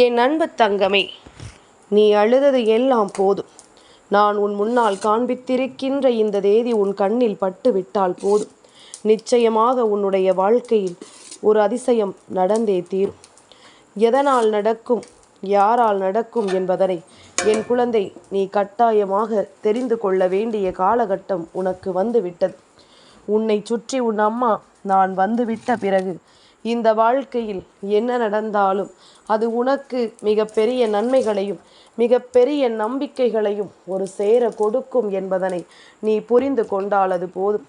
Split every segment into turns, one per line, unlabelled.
என் அன்பு தங்கமே நீ அழுதது எல்லாம் போதும். நான் உன் முன்னால் காண்பித்திருக்கின்ற இந்த தேதி உன் கண்ணில் பட்டு விட்டால் போதும். நிச்சயமாக உன்னுடைய வாழ்க்கையில் ஒரு அதிசயம் நடந்தே தீரும். எதனால் நடக்கும் யாரால் நடக்கும் என்பதனை என் குழந்தை நீ கட்டாயமாக தெரிந்து கொள்ள வேண்டிய காலகட்டம் உனக்கு வந்துவிட்டது. உன்னை சுற்றி உன் அம்மா நான் வந்துவிட்ட பிறகு இந்த வாழ்க்கையில் என்ன நடந்தாலும் அது உனக்கு மிகப்பெரிய நன்மைகளையும் மிகப்பெரிய நம்பிக்கைகளையும் ஒரு சேர கொடுக்கும் என்பதனை நீ புரிந்து கொண்டால் அது போதும்.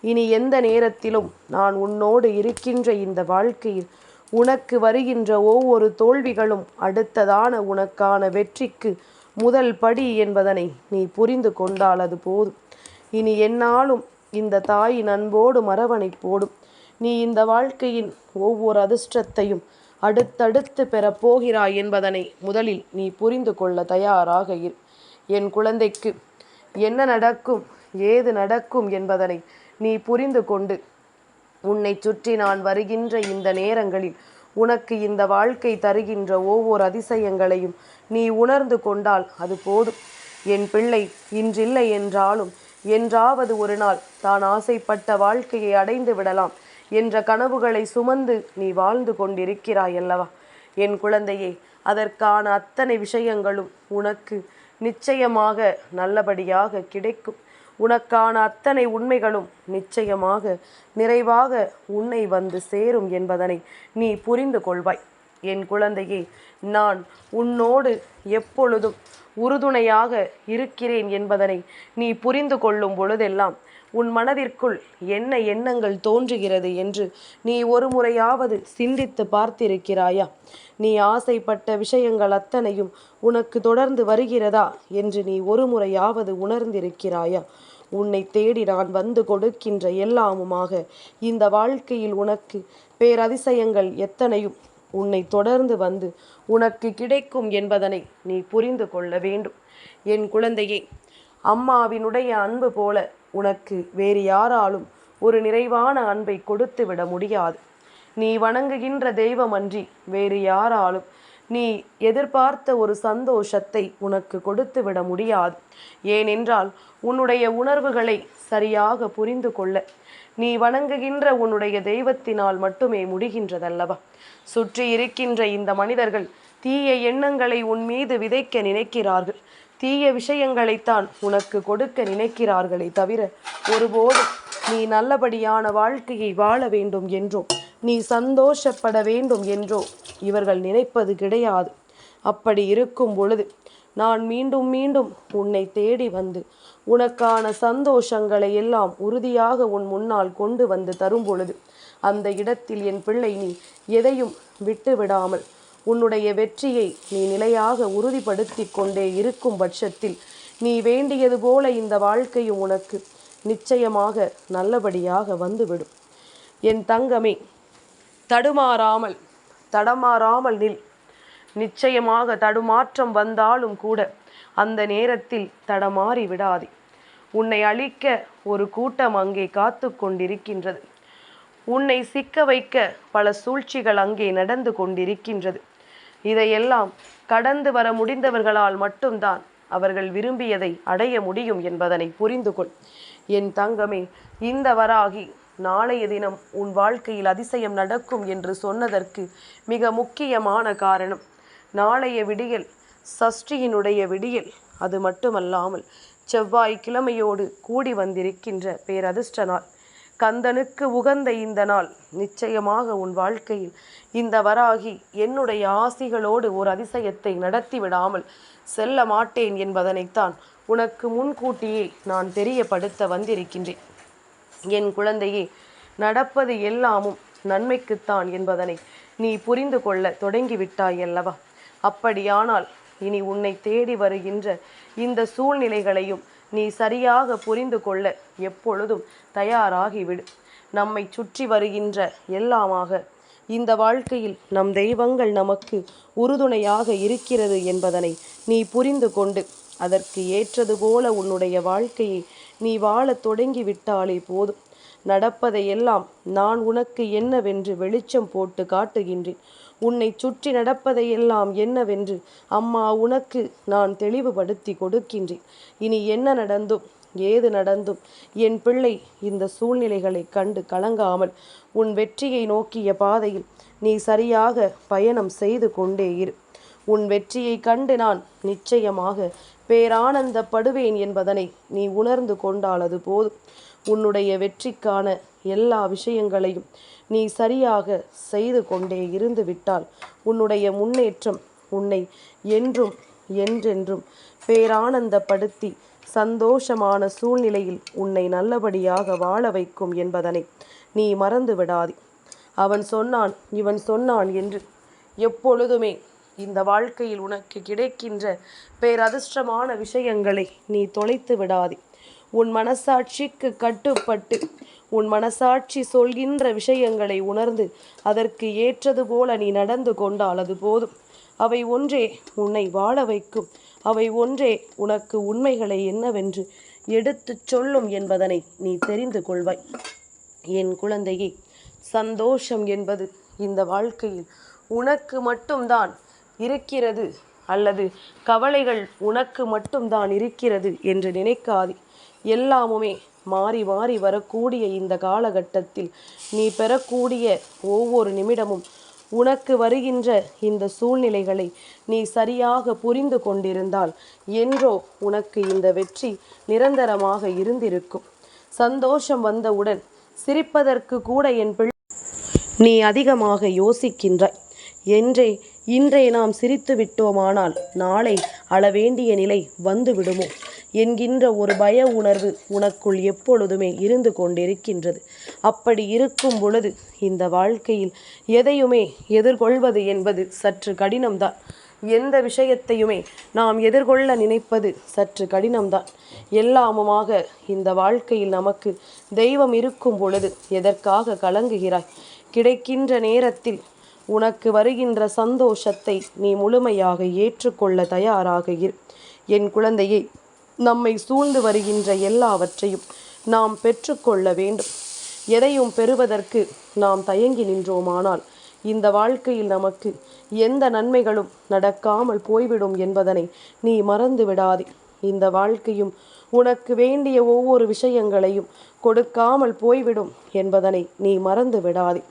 இனி எந்த நேரத்திலும் நான் உன்னோடு இருக்கின்ற இந்த வாழ்க்கையில் உனக்கு வருகின்ற ஒவ்வொரு தோல்விகளும் அடுத்ததான உனக்கான வெற்றிக்கு முதல் படி என்பதனை நீ புரிந்து கொண்டால் அது போதும். இனி என்னாலும் இந்த தாயின் அன்போடு மரவணைப்போடும் நீ இந்த வாழ்க்கையின் ஒவ்வொரு அதிர்ஷ்டத்தையும் அடுத்தடுத்து பெறப்போகிறாய் என்பதனை முதலில் நீ புரிந்து கொள்ள தயாராக இரு. என் குழந்தைக்கு என்ன நடக்கும் ஏது நடக்கும் என்பதனை நீ புரிந்து கொண்டு உன்னை சுற்றி நான் வருகின்ற இந்த நேரங்களில் உனக்கு இந்த வாழ்க்கை தருகின்ற ஒவ்வொரு அதிசயங்களையும் நீ உணர்ந்து கொண்டால் அது போதும். என் பிள்ளை இன்றில்லை என்றாலும் என்றாவது ஒரு நாள் தான் ஆசைப்பட்ட வாழ்க்கையை அடைந்து விடலாம். என்ற கனவுகளை சுமந்து நீ வாழ்ந்து கொண்டிருக்கிறாய் அல்லவா? என் குழந்தையே அதற்கான அத்தனை விஷயங்களும் உனக்கு நிச்சயமாக நல்லபடியாக கிடைக்கும். உனக்கான அத்தனை உண்மைகளும் நிச்சயமாக நிறைவாக உன்னை வந்து சேரும் என்பதனை நீ புரிந்து கொள்வாய். என் குழந்தையே நான் உன்னோடு எப்பொழுதும் உறுதுணையாக இருக்கிறேன் என்பதனை நீ புரிந்து கொள்ளும் பொழுதெல்லாம் உன் மனதிற்குள் என்ன எண்ணங்கள் தோன்றுகிறது என்று நீ ஒரு முறையாவது சிந்தித்து பார்த்திருக்கிறாயா? நீ ஆசைப்பட்ட விஷயங்கள் அத்தனையும் உனக்கு தொடர்ந்து வருகிறதா என்று நீ ஒரு முறையாவது உணர்ந்திருக்கிறாயா? உன்னை தேடி நான் வந்து கொடுக்கின்ற எல்லாமுமாக இந்த வாழ்க்கையில் உனக்கு பேரதிசயங்கள் எத்தனையும் உன்னை தொடர்ந்து வந்து உனக்கு கிடைக்கும் என்பதனை நீ புரிந்து கொள்ள வேண்டும். என் குழந்தையே அம்மாவினுடைய அன்பு போல உனக்கு வேறு யாராலும் ஒரு நிறைவான அன்பை கொடுத்து விட முடியாது. நீ வணங்குகின்ற தெய்வமன்றி வேறு யாராலும் நீ எதிர்பார்த்த ஒரு சந்தோஷத்தை உனக்கு கொடுத்து விட முடியாது. ஏனென்றால் உன்னுடைய உணர்வுகளை சரியாக புரிந்து கொள்ள நீ வணங்குகின்ற உன்னுடைய தெய்வத்தினால் மட்டுமே முடிகின்றதல்லவா? சுற்றி இருக்கின்ற இந்த மனிதர்கள் தீய எண்ணங்களை உன் மீது விதைக்க நினைக்கிறார்கள். தீய விஷயங்களைத்தான் உனக்கு கொடுக்க நினைக்கிறார்களே தவிர ஒருபோதும் நீ நல்லபடியான வாழ்க்கையை வாழ வேண்டும் என்றோ நீ சந்தோஷப்பட வேண்டும் என்றோ இவர்கள் நினைப்பது கிடையாது. அப்படி இருக்கும் பொழுது நான் மீண்டும் மீண்டும் உன்னை தேடி வந்து உனக்கான சந்தோஷங்களை எல்லாம் உறுதியாக உன் முன்னால் கொண்டு வந்து தரும் பொழுது அந்த இடத்தில் என் பிள்ளை நீ எதையும் விட்டு விடாமல் உன்னுடைய வெற்றியை நீ நிலையாக உறுதிப்படுத்தி கொண்டே இருக்கும் பட்சத்தில் நீ வேண்டியது போல இந்த வாழ்க்கையும் உனக்கு நிச்சயமாக நல்லபடியாக வந்துவிடும். என் தங்கமே தடுமாறாமல் தடமாறாமல் நில். நிச்சயமாக தடுமாற்றம் வந்தாலும் கூட அந்த நேரத்தில் தடமாறி விடாதே. உன்னை அழிக்க ஒரு கூட்டம் அங்கே காத்து கொண்டிருக்கின்றது. உன்னை சிக்க வைக்க பல சூழ்ச்சிகள் அங்கே நடந்து கொண்டிருக்கின்றது. இதையெல்லாம் கடந்து வர முடிந்தவர்களால் மட்டும்தான் அவர்கள் விரும்பியதை அடைய முடியும் என்பதனை புரிந்து கொள் என் தங்கமே இந்த வராகி நாளைய தினம் உன் வாழ்க்கையில் அதிசயம் நடக்கும் என்று சொன்னதற்கு மிக முக்கியமான காரணம். நாளைய விடியல் சஷ்டியினுடைய விடியல். அது மட்டுமல்லாமல் செவ்வாய் கிழமையோடு கூடி வந்திருக்கின்ற பேரதிர்ஷ்ட நாள். கந்தனுக்கு உகந்த இந்த நாள். நிச்சயமாக உன் வாழ்க்கையில் இந்த வராகி என்னுடைய ஆசிகளோடு ஒரு அதிசயத்தை நடத்தி விடாமல் செல்ல மாட்டேன் என்பதனைத்தான் உனக்கு முன்கூட்டியே நான் தெரியப்படுத்த வந்திருக்கின்றேன். என் குழந்தையே நடப்பது எல்லாமும் நன்மைக்குத்தான் என்பதனை நீ புரிந்து கொள்ள தொடங்கிவிட்டாய் அல்லவா அப்படியானால் இனி உன்னை தேடி வருகின்ற இந்த சூழ்நிலைகளையும் நீ சரியாக புரிந்து கொள்ள எப்பொழுதும் தயாராகிவிடு. நம்மை சுற்றி வருகின்ற எல்லாமாக இந்த வாழ்க்கையில் நம் தெய்வங்கள் நமக்கு உறுதுணையாக இருக்கிறது என்பதனை நீ புரிந்து கொண்டு அதற்கு ஏற்றது போல உன்னுடைய வாழ்க்கையை நீ வாழத் தொடங்கிவிட்டாலே போதும். நடப்பதையெல்லாம் நான் உனக்கு என்னவென்று வெளிச்சம் போட்டு காட்டுகின்றேன். உன்னை சுற்றி நடப்பதையெல்லாம் என்னவென்று அம்மா உனக்கு நான் தெளிவுபடுத்தி கொடுக்கின்றேன். இனி என்ன நடந்தும் ஏது நடந்தும் என் பிள்ளை இந்த சூழ்நிலைகளை கண்டு கலங்காமல் உன் வெற்றியை நோக்கிய பாதையில் நீ சரியாக பயணம் செய்து கொண்டே இரு. உன் வெற்றியை கண்டு நான் நிச்சயமாக பேரானந்தப்படுவேன் என்பதனை நீ உணர்ந்து கொண்டால் அது போதும். உன்னுடைய வெற்றிக்கான எல்லா விஷயங்களையும் நீ சரியாக செய்து கொண்டே இருந்து விட்டால் உன்னுடைய முன்னேற்றம் உன்னை என்றும் என்றென்றும் பேரானந்தப்படுத்தி சந்தோஷமான சூழ்நிலையில் உன்னை நல்லபடியாக வாழ வைக்கும் என்பதனை நீ மறந்து விடாதே. அவன் சொன்னான் இவன் சொன்னான் என்று. எப்பொழுதுமே இந்த வாழ்க்கையில் உனக்கு கிடைக்கின்ற பேரதிர்ஷ்டமான விஷயங்களை நீ தொலைத்து விடாதே. உன் மனசாட்சிக்கு கட்டுப்பட்டு உன் மனசாட்சி சொல்கின்ற விஷயங்களை உணர்ந்து அதற்கு ஏற்றது போல நீ நடந்து கொண்டால் அது போதும். அவை ஒன்றே உன்னை வாழ வைக்கும். அவை ஒன்றே உனக்கு உண்மைகளை என்னவென்று எடுத்துச் சொல்லும் என்பதனை நீ தெரிந்து கொள்வாய். என் குழந்தையே சந்தோஷம் என்பது இந்த வாழ்க்கையில் உனக்கு மட்டும்தான் இருக்கிறது அல்லது கவலைகள் உனக்கு மட்டும்தான் இருக்கிறது என்று நினைக்காதே. எல்லாமுமே மாறி மாறி வரக்கூடிய இந்த காலகட்டத்தில் நீ பெறக்கூடிய ஒவ்வொரு நிமிடமும் உனக்கு வருகின்ற இந்த சூழ்நிலைகளை நீ சரியாக புரிந்து கொண்டிருந்தால் என்றோ உனக்கு இந்த வெற்றி நிரந்தரமாக இருந்திருக்கும். சந்தோஷம் வந்தவுடன் சிரிப்பதற்கு கூட என் பிள்ளை நீ அதிகமாக யோசிக்கின்றாய். என்றே இன்றை நாம் சிரித்து விட்டோமானால் நாளை அளவேண்டிய நிலை வந்துவிடுமோ? என்கின்ற ஒரு பய உணர்வு உனக்குள் எப்பொழுதுமே இருந்து கொண்டிருக்கின்றது. அப்படி இருக்கும் பொழுது இந்த வாழ்க்கையில் எதையுமே எதிர்கொள்வது என்பது சற்று கடினம்தான். எந்த விஷயத்தையுமே நாம் எதிர்கொள்ள நினைப்பது சற்று கடினம்தான். எல்லாமுமாக இந்த வாழ்க்கையில் நமக்கு தெய்வம் இருக்கும் பொழுது எதற்காக கலங்குகிறாய்? கிடைக்கின்ற நேரத்தில் உனக்கு வருகின்ற சந்தோஷத்தை நீ முழுமையாக ஏற்றுக்கொள்ள தயாராக இரு. என் குழந்தையை நம்மை சூழ்ந்து வருகின்ற எல்லாவற்றையும் நாம் பெற்றுக்கொள்ள வேண்டும். எதையும் பெறுவதற்கு நாம் தயங்கி நின்றோமானால் இந்த வாழ்க்கையில் நமக்கு எந்த நன்மைகளும் நடக்காமல் போய்விடும் என்பதனை நீ மறந்து விடாதே. இந்த வாழ்க்கையும் உனக்கு வேண்டிய ஒவ்வொரு விஷயங்களையும் கொடுக்காமல் போய்விடும் என்பதனை நீ மறந்து விடாதே.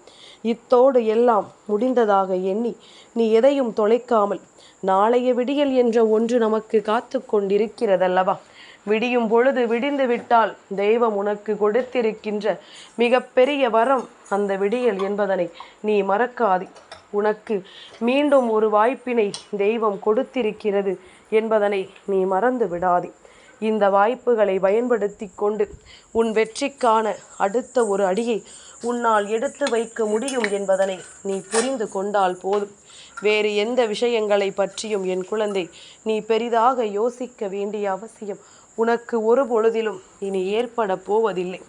இத்தோடு எல்லாம் முடிந்ததாக எண்ணி நீ எதையும் தொலைக்காமல் நாளைய விடியல் என்ற ஒன்று நமக்கு காத்து கொண்டிருக்கிறதல்லவா? விடியும் பொழுது விடிந்து விட்டால் தெய்வம் உனக்கு கொடுத்திருக்கின்ற மிகப்பெரிய வரம் அந்த விடியல் என்பதனை நீ மறக்காதே. உனக்கு மீண்டும் ஒரு வாய்ப்பினை தெய்வம் கொடுத்திருக்கிறது என்பதனை நீ மறந்து விடாதே. இந்த வாய்ப்புகளை பயன்படுத்தி கொண்டு உன் வெற்றிக்கான அடுத்த ஒரு அடியை உன்னால் எடுத்து வைக்க முடியும் என்பதனை நீ புரிந்து கொண்டால் போதும். வேறு எந்த விஷயங்களை பற்றியும் என் குழந்தை நீ பெரிதாக யோசிக்க வேண்டிய அவசியம் உனக்கு ஒரு பொழுதிலும் இனி ஏற்பட போவதில்லை.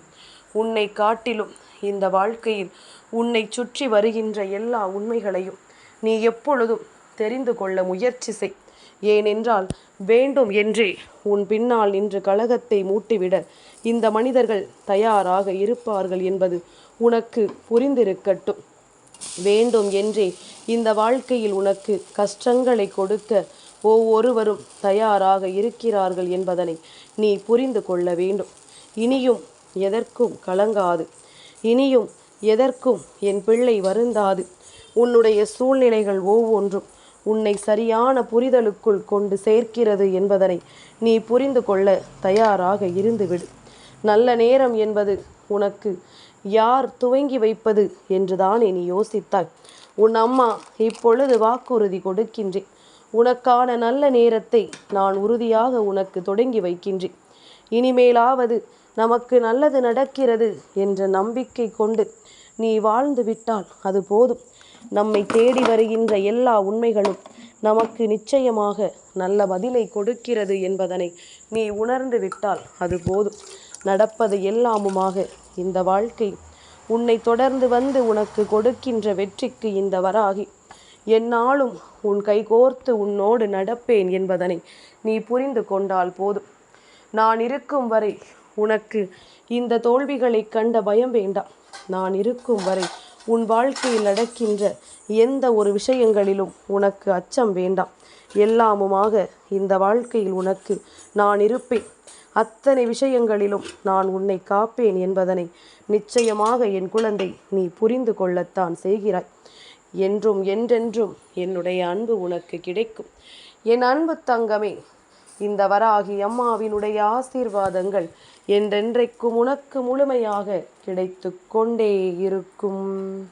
உன்னை காட்டிலும் இந்த வாழ்க்கையில் உன்னை சுற்றி வருகின்ற எல்லா உண்மைகளையும் நீ எப்பொழுதும் தெரிந்து கொள்ள முயற்சி செய். ஏனென்றால் வேண்டும் என்றே உன் பின்னால் நின்று கழகத்தை மூட்டிவிட இந்த மனிதர்கள் தயாராக இருப்பார்கள் என்பது உனக்கு புரிந்திருக்கட்டும். வேண்டும் என்றே இந்த வாழ்க்கையில் உனக்கு கஷ்டங்களை கொடுக்க ஒவ்வொருவரும் தயாராக இருக்கிறார்கள் என்பதனை நீ புரிந்து கொள்ள வேண்டும். இனியும் எதற்கும் கலங்காது. இனியும் எதற்கும் என் பிள்ளை வருந்தாது. உன்னுடைய சூழ்நிலைகள் ஒவ்வொன்றும் உன்னை சரியான புரிதலுக்குள் கொண்டு சேர்க்கிறது என்பதனை நீ புரிந்து கொள்ள தயாராக இருந்துவிடு. நல்ல நேரம் என்பது உனக்கு யார் துவங்கி வைப்பது என்றுதான் நீ யோசித்தாய். உன் அம்மா இப்பொழுது வாக்குறுதி கொடுக்கின்றேன். உனக்கான நல்ல நேரத்தை நான் உறுதியாக உனக்கு தொடங்கி வைக்கின்றேன். இனிமேலாவது நமக்கு நல்லது நடக்கிறது என்ற நம்பிக்கை கொண்டு நீ வாழ்ந்து விட்டால் அது போதும். நம்மை தேடி வருகின்ற எல்லா உண்மைகளும் நமக்கு நிச்சயமாக நல்ல பதிலை கொடுக்கிறது என்பதனை நீ உணர்ந்து விட்டால் அது போதும். நடப்பது எல்லாமுமாக. இந்த வாழ்க்கை உன்னை தொடர்ந்து வந்து உனக்கு கொடுக்கின்ற வெற்றிக்கு இந்த வராகி. என்னாலும் உன் கைகோர்த்து உன்னோடு நடப்பேன் என்பதனை நீ புரிந்து கொண்டால் போதும். நான் இருக்கும் வரை உனக்கு இந்த தோல்விகளை கண்ட பயம் வேண்டாம். நான் இருக்கும் வரை உன் வாழ்க்கையில் நடக்கின்ற எந்த ஒரு விஷயங்களிலும் உனக்கு அச்சம் வேண்டாம். எல்லாமுமாக இந்த வாழ்க்கையில் உனக்கு நான் இருப்பேன். அத்தனை விஷயங்களிலும் நான் உன்னை காப்பேன் என்பதனை நிச்சயமாக என் குழந்தை நீ புரிந்து கொள்ளத்தான் செய்கிறாய். என்றும் என்றென்றும் என்னுடைய அன்பு உனக்கு கிடைக்கும். என் அன்பு தங்கமே இந்த வராகி அம்மாவினுடைய ஆசீர்வாதங்கள் என்றென்றைக்கும் உனக்கு முழுமையாக கிடைத்து கொண்டே இருக்கும்.